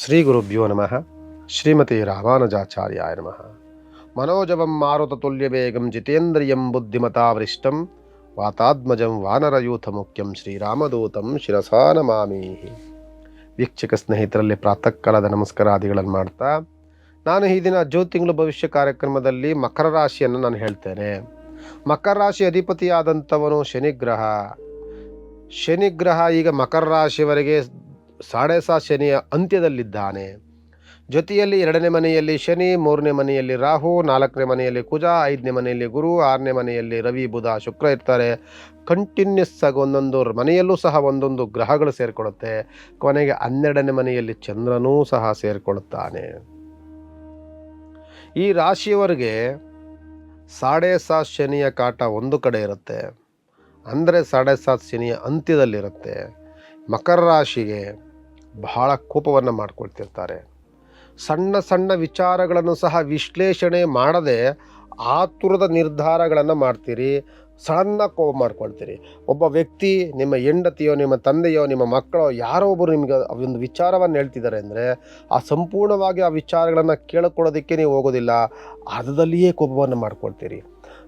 ಶ್ರೀ ಗುರುಭ್ಯೋ ನಮಃ. ಶ್ರೀಮತಿ ರಾಮಾನುಜಾಚಾರ್ಯಾಯ ನಮಃ. ಮನೋಜವಂ ಮಾರುತತುಲ್ಯ ವೇಗಂ ಜಿತೇಂದ್ರಿಯಂ ಬುದ್ಧಿಮತಾವರಿಷ್ಟಂ ವಾತಾತ್ಮಜಂ ವಾನರಯೂಥ ಮುಖ್ಯಂ ಶ್ರೀರಾಮದೂತಂ ಶಿರಸಾನ ನಮಾಮಿ. ವೀಕ್ಷಕ ಸ್ನೇಹಿತರಲ್ಲಿ ಪ್ರಾತಃ ಕಾಲದ ನಮಸ್ಕಾರಾದಿಗಳನ್ನು ಮಾಡ್ತಾ, ನಾನು ಈ ದಿನ ಜೋ ತಿಂಗಳು ಭವಿಷ್ಯ ಕಾರ್ಯಕ್ರಮದಲ್ಲಿ ಮಕರ ರಾಶಿಯನ್ನು ನಾನು ಹೇಳ್ತೇನೆ. ಮಕರ ರಾಶಿ ಅಧಿಪತಿಯಾದಂಥವನು ಶನಿಗ್ರಹ. ಶನಿಗ್ರಹ ಈಗ ಮಕರ ರಾಶಿಯವರೆಗೆ ಸಾಡೆ ಶನಿಯ ಅಂತ್ಯದಲ್ಲಿದ್ದಾನೆ. ಜೊತೆಯಲ್ಲಿ ಎರಡನೇ ಮನೆಯಲ್ಲಿ ಶನಿ, ಮೂರನೇ ಮನೆಯಲ್ಲಿ ರಾಹು, ನಾಲ್ಕನೇ ಮನೆಯಲ್ಲಿ ಕುಜ, ಐದನೇ ಮನೆಯಲ್ಲಿ ಗುರು, ಆರನೇ ಮನೆಯಲ್ಲಿ ರವಿ, ಬುಧ, ಶುಕ್ರ ಇರ್ತಾರೆ. ಕಂಟಿನ್ಯೂಸ್ ಆಗಿ ಒಂದೊಂದು ಮನೆಯಲ್ಲೂ ಸಹ ಒಂದೊಂದು ಗ್ರಹಗಳು ಸೇರಿಕೊಳ್ಳುತ್ತೆ. ಕೊನೆಗೆ ಹನ್ನೆರಡನೇ ಮನೆಯಲ್ಲಿ ಚಂದ್ರನೂ ಸಹ ಸೇರಿಕೊಳ್ಳುತ್ತಾನೆ. ಈ ರಾಶಿಯವರಿಗೆ ಸಾಡೆ ಸಾತ್ ಶನಿಯ ಕಾಟ ಒಂದು ಕಡೆ ಇರುತ್ತೆ. ಅಂದರೆ ಸಾಡೆ ಸಾತ್ ಶನಿಯ ಅಂತ್ಯದಲ್ಲಿರುತ್ತೆ. ಮಕರ ರಾಶಿಗೆ ಬಹಳ ಕೋಪವನ್ನು ಮಾಡ್ಕೊಳ್ತಿರ್ತಾರೆ. ಸಣ್ಣ ಸಣ್ಣ ವಿಚಾರಗಳನ್ನು ಸಹ ವಿಶ್ಲೇಷಣೆ ಮಾಡದೆ ಆತುರದ ನಿರ್ಧಾರಗಳನ್ನು ಮಾಡ್ತೀರಿ, ಸಣ್ಣ ಕೋಪ ಮಾಡ್ಕೊಳ್ತೀರಿ. ಒಬ್ಬ ವ್ಯಕ್ತಿ ನಿಮ್ಮ ಹೆಂಡತಿಯೋ, ನಿಮ್ಮ ತಂದೆಯೋ, ನಿಮ್ಮ ಮಕ್ಕಳೋ, ಯಾರೋ ಒಬ್ಬರು ನಿಮಗೆ ಒಂದು ವಿಚಾರವನ್ನು ಹೇಳ್ತಿದ್ದಾರೆ ಅಂದರೆ ಆ ಸಂಪೂರ್ಣವಾಗಿ ಆ ವಿಚಾರಗಳನ್ನು ಕೇಳಿಕೊಳ್ಳೋದಕ್ಕೆ ನೀವು ಹೋಗೋದಿಲ್ಲ ಅರ್ಧದಲ್ಲಿಯೇ ಕೋಪವನ್ನು ಮಾಡ್ಕೊಳ್ತೀರಿ.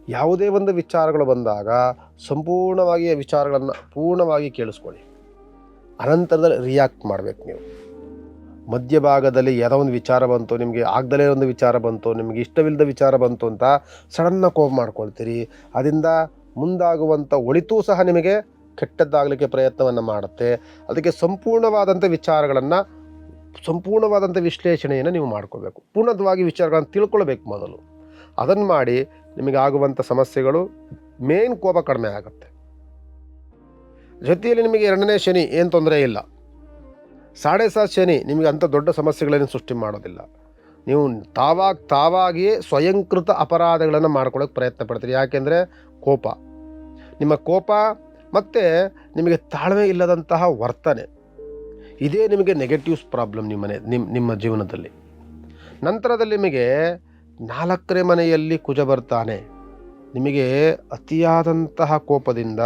ಯಾವುದೇ ಒಂದು ವಿಚಾರಗಳು ಬಂದಾಗ ಸಂಪೂರ್ಣವಾಗಿ ಆ ವಿಚಾರಗಳನ್ನು ಪೂರ್ಣವಾಗಿ ಕೇಳಿಸ್ಕೊಳ್ಳಿ. ಅನಂತರದಲ್ಲಿ ರಿಯಾಕ್ಟ್ ಮಾಡಬೇಕು ನೀವು. ಮಧ್ಯಭಾಗದಲ್ಲಿ ಯಾವುದೋ ಒಂದು ವಿಚಾರ ಬಂತು, ನಿಮಗೆ ಆಗದಲೇ ಒಂದು ವಿಚಾರ ಬಂತು, ನಿಮಗೆ ಇಷ್ಟವಿಲ್ಲದ ವಿಚಾರ ಬಂತು ಅಂತ ಸಡನ್ನ ಕೋಪ ಮಾಡ್ಕೊಳ್ತೀರಿ. ಅದರಿಂದ ಮುಂದಾಗುವಂಥ ಒಳಿತೂ ಸಹ ನಿಮಗೆ ಕೆಟ್ಟದ್ದಾಗಲಿಕ್ಕೆ ಪ್ರಯತ್ನವನ್ನು ಮಾಡುತ್ತೆ. ಅದಕ್ಕೆ ಸಂಪೂರ್ಣವಾದಂಥ ವಿಚಾರಗಳನ್ನು ಸಂಪೂರ್ಣವಾದಂಥ ವಿಶ್ಲೇಷಣೆಯನ್ನು ನೀವು ಮಾಡ್ಕೋಬೇಕು ಪೂರ್ಣವಾಗಿ ವಿಚಾರಗಳನ್ನು ತಿಳ್ಕೊಳ್ಬೇಕು ಮೊದಲು. ಅದನ್ನು ಮಾಡಿ ನಿಮಗೆ ಆಗುವಂಥ ಸಮಸ್ಯೆಗಳು ಮೇನ್ ಕೋಪ ಕಡಿಮೆ ಆಗುತ್ತೆ. ಜೊತೆಯಲ್ಲಿ ನಿಮಗೆ ಎರಡನೇ ಶನಿ ಏನು ತೊಂದರೆ ಇಲ್ಲ. ಸಾಡೆ ಸಾತ್ ಶನಿ ನಿಮಗೆ ಅಂಥ ದೊಡ್ಡ ಸಮಸ್ಯೆಗಳೇನು ಸೃಷ್ಟಿ ಮಾಡೋದಿಲ್ಲ. ನೀವು ತಾವಾಗ ತಾವಾಗಿಯೇ ಸ್ವಯಂಕೃತ ಅಪರಾಧಗಳನ್ನು ಮಾಡ್ಕೊಳ್ಳೋಕೆ ಪ್ರಯತ್ನ ಪಡ್ತೀರಿ. ಯಾಕೆಂದರೆ ಕೋಪ. ನಿಮ್ಮ ಕೋಪ ಮತ್ತು ನಿಮಗೆ ತಾಳ್ಮೆ ಇಲ್ಲದಂತಹ ವರ್ತನೆ. ಇದೇ ನಿಮಗೆ ನೆಗೆಟಿವ್ಸ್ ಪ್ರಾಬ್ಲಮ್ ನಿಮ್ಮ ಮನೆ ನಿಮ್ಮ ನಿಮ್ಮ ಜೀವನದಲ್ಲಿ. ನಂತರದಲ್ಲಿ ನಿಮಗೆ ನಾಲ್ಕನೇ ಮನೆಯಲ್ಲಿ ಕುಜ ಬರ್ತಾನೆ. ನಿಮಗೆ ಅತಿಯಾದಂತಹ ಕೋಪದಿಂದ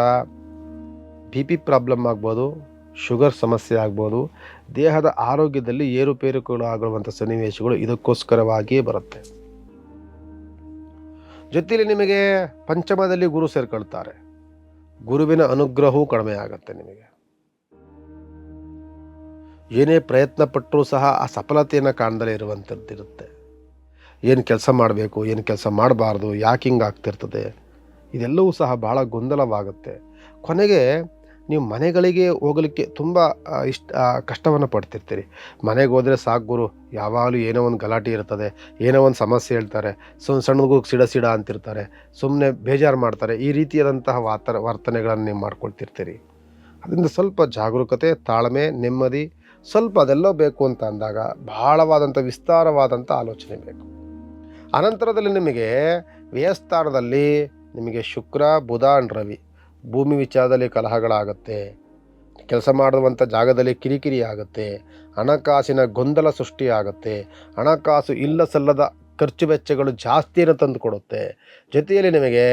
ಬಿ ಪಿ ಪ್ರಾಬ್ಲಮ್ ಆಗ್ಬೋದು, ಶುಗರ್ ಸಮಸ್ಯೆ ಆಗ್ಬೋದು, ದೇಹದ ಆರೋಗ್ಯದಲ್ಲಿ ಏರುಪೇರುಗಳು ಆಗಿರುವಂಥ ಸನ್ನಿವೇಶಗಳು ಇದಕ್ಕೋಸ್ಕರವಾಗಿಯೇ ಬರುತ್ತೆ. ಜೊತೆಯಲ್ಲಿ ನಿಮಗೆ ಪಂಚಮದಲ್ಲಿ ಗುರು ಸೇರ್ಕೊಳ್ತಾರೆ. ಗುರುವಿನ ಅನುಗ್ರಹವೂ ಕಡಿಮೆ ಆಗುತ್ತೆ ನಿಮಗೆ. ಏನೇ ಪ್ರಯತ್ನ ಪಟ್ಟರೂ ಸಹ ಆ ಸಫಲತೆಯನ್ನು ಕಾಣದಲೇ ಇರುವಂಥದ್ದಿರುತ್ತೆ ಏನು ಕೆಲಸ ಮಾಡಬೇಕು, ಏನು ಕೆಲಸ ಮಾಡಬಾರ್ದು, ಯಾಕೆ ಹಿಂಗೆ ಆಗ್ತಿರ್ತದೆ ಇದೆಲ್ಲವೂ ಸಹ ಭಾಳ ಗೊಂದಲವಾಗುತ್ತೆ. ಕೊನೆಗೆ ನೀವು ಮನೆಗಳಿಗೆ ಹೋಗಲಿಕ್ಕೆ ತುಂಬ ಇಷ್ಟ ಕಷ್ಟವನ್ನು ಪಡ್ತಿರ್ತೀರಿ. ಮನೆಗೆ ಹೋದರೆ ಸಾಕು ಗುರು, ಯಾವಾಗಲೂ ಏನೋ ಒಂದು ಗಲಾಟೆ ಇರ್ತದೆ, ಏನೋ ಒಂದು ಸಮಸ್ಯೆ ಹೇಳ್ತಾರೆ ಸುಮ್ ಸಣ್ಣಗೂ ಸಿಡ ಸಿಡ ಅಂತಿರ್ತಾರೆ ಸುಮ್ಮನೆ ಬೇಜಾರು ಮಾಡ್ತಾರೆ, ಈ ರೀತಿಯಾದಂತಹ ವಾತರ, ವರ್ತನೆಗಳನ್ನು ನೀವು ಮಾಡ್ಕೊಳ್ತಿರ್ತೀರಿ. ಅದರಿಂದ ಸ್ವಲ್ಪ ಜಾಗರೂಕತೆ, ತಾಳ್ಮೆ, ನೆಮ್ಮದಿ, ಸ್ವಲ್ಪ ಅದೆಲ್ಲೋ ಬೇಕು ಅಂತ ಅಂದಾಗ ಬಹಳವಾದಂಥ ವಿಸ್ತಾರವಾದಂಥ ಆಲೋಚನೆ ಬೇಕು. ಅನಂತರದಲ್ಲಿ ನಿಮಗೆ ವ್ಯಯಸ್ಥಾನದಲ್ಲಿ ನಿಮಗೆ ಶುಕ್ರ, ಬುಧ ಅಂಡ್ ರವಿ ಭೂಮಿ ವಿಚಾರದಲ್ಲಿ ಕಲಹಗಳಾಗುತ್ತೆ. ಕೆಲಸ ಮಾಡುವಂಥ ಜಾಗದಲ್ಲಿ ಕಿರಿಕಿರಿ ಆಗುತ್ತೆ ಹಣಕಾಸಿನ ಗೊಂದಲ ಸೃಷ್ಟಿಯಾಗುತ್ತೆ. ಹಣಕಾಸು ಇಲ್ಲ ಸಲ್ಲದ ಖರ್ಚು ವೆಚ್ಚಗಳು ಜಾಸ್ತಿಯನ್ನು ತಂದು ಕೊಡುತ್ತೆ ಜೊತೆಯಲ್ಲಿ ನಿಮಗೆ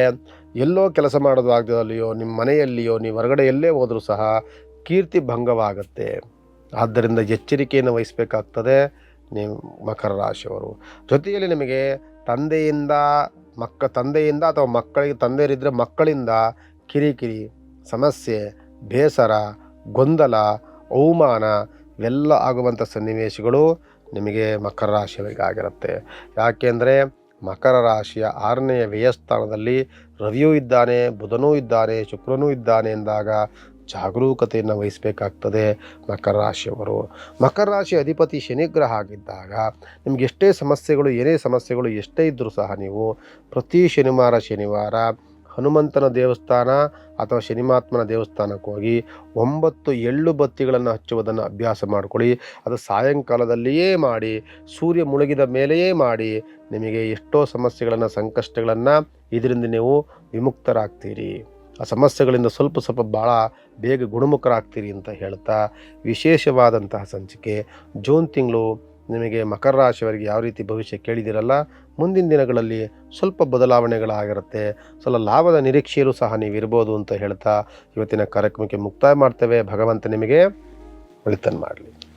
ಎಲ್ಲೋ ಕೆಲಸ ಮಾಡೋದು ಆಗದಲ್ಲಿಯೋ ನಿಮ್ಮ ಮನೆಯಲ್ಲಿಯೋ, ನೀವು ಹೊರಗಡೆ ಎಲ್ಲೇ ಹೋದರೂ ಸಹ ಕೀರ್ತಿ ಭಂಗವಾಗುತ್ತೆ. ಆದ್ದರಿಂದ ಎಚ್ಚರಿಕೆಯನ್ನು ವಹಿಸಬೇಕಾಗ್ತದೆ ನೀವು ಮಕರ ರಾಶಿಯವರು. ಜೊತೆಯಲ್ಲಿ ನಿಮಗೆ ತಂದೆಯಿಂದ ಮಕ್ಕ, ತಂದೆಯಿಂದ ಅಥವಾ ಮಕ್ಕಳಿಗೆ ತಂದೆಯರಿದ್ದರೆ ಮಕ್ಕಳಿಂದ ಕಿರಿಕಿರಿ, ಸಮಸ್ಯೆ, ಬೇಸರ, ಗೊಂದಲ, ಅವಮಾನ, ಇವೆಲ್ಲ ಆಗುವಂಥ ಸನ್ನಿವೇಶಗಳು ನಿಮಗೆ ಮಕರ ರಾಶಿಯವರಿಗೆ ಆಗಿರುತ್ತೆ ಯಾಕೆಂದರೆ ಮಕರ ರಾಶಿಯ ಆರನೆಯ ವ್ಯಯಸ್ಥಾನದಲ್ಲಿ ರವಿಯೂ ಇದ್ದಾನೆ, ಬುಧನೂ ಇದ್ದಾನೆ ಶುಕ್ರನೂ ಇದ್ದಾನೆ ಎಂದಾಗ ಜಾಗರೂಕತೆಯನ್ನು ವಹಿಸಬೇಕಾಗ್ತದೆ ಮಕರ ರಾಶಿಯವರು. ಮಕರ ರಾಶಿ ಅಧಿಪತಿ ಶನಿಗ್ರಹ ಆಗಿದ್ದಾಗ ನಿಮ್ಗೆ ಎಷ್ಟೇ ಸಮಸ್ಯೆಗಳು, ಏನೇ ಸಮಸ್ಯೆಗಳು, ಎಷ್ಟೇ ಇದ್ದರೂ ಸಹ ನೀವು ಪ್ರತಿ ಶನಿವಾರ ಶನಿವಾರ ಹನುಮಂತನ ದೇವಸ್ಥಾನ ಅಥವಾ ಶನಿಮಾತ್ಮನ ದೇವಸ್ಥಾನಕ್ಕೆ ಹೋಗಿ ಒಂಬತ್ತು ಎಳ್ಳು ಬತ್ತಿಗಳನ್ನು ಹಚ್ಚುವುದನ್ನು ಅಭ್ಯಾಸ ಮಾಡಿಕೊಳ್ಳಿ. ಅದು ಸಾಯಂಕಾಲದಲ್ಲಿಯೇ ಮಾಡಿ, ಸೂರ್ಯ ಮುಳುಗಿದ ಮೇಲೆಯೇ ಮಾಡಿ ನಿಮಗೆ ಎಷ್ಟೋ ಸಮಸ್ಯೆಗಳನ್ನು, ಸಂಕಷ್ಟಗಳನ್ನು ಇದರಿಂದ ನೀವು ವಿಮುಕ್ತರಾಗ್ತೀರಿ. ಆ ಸಮಸ್ಯೆಗಳಿಂದ ಸ್ವಲ್ಪ ಸ್ವಲ್ಪ ಭಾಳ ಬೇಗ ಗುಣಮುಖರಾಗ್ತೀರಿ ಅಂತ ಹೇಳ್ತಾ ವಿಶೇಷವಾದಂತಹ ಸಂಚಿಕೆ. ಜೂನ್ ತಿಂಗಳು ನಿಮಗೆ ಮಕರ ರಾಶಿಯವರಿಗೆ ಯಾವ ರೀತಿ ಭವಿಷ್ಯ ಕೇಳಿದಿರಲ್ಲ, ಮುಂದಿನ ದಿನಗಳಲ್ಲಿ ಸ್ವಲ್ಪ ಬದಲಾವಣೆಗಳಾಗಿರುತ್ತೆ. ಸ್ವಲ್ಪ ಲಾಭದ ನಿರೀಕ್ಷೆಯಲ್ಲೂ ಸಹ ನೀವು ಇರ್ಬೋದು ಅಂತ ಹೇಳ್ತಾ ಇವತ್ತಿನ ಕಾರ್ಯಕ್ರಮಕ್ಕೆ ಮುಕ್ತಾಯ ಮಾಡ್ತೇವೆ. ಭಗವಂತ ನಿಮಗೆ ಒಳಿತನ್ನು ಮಾಡಲಿ.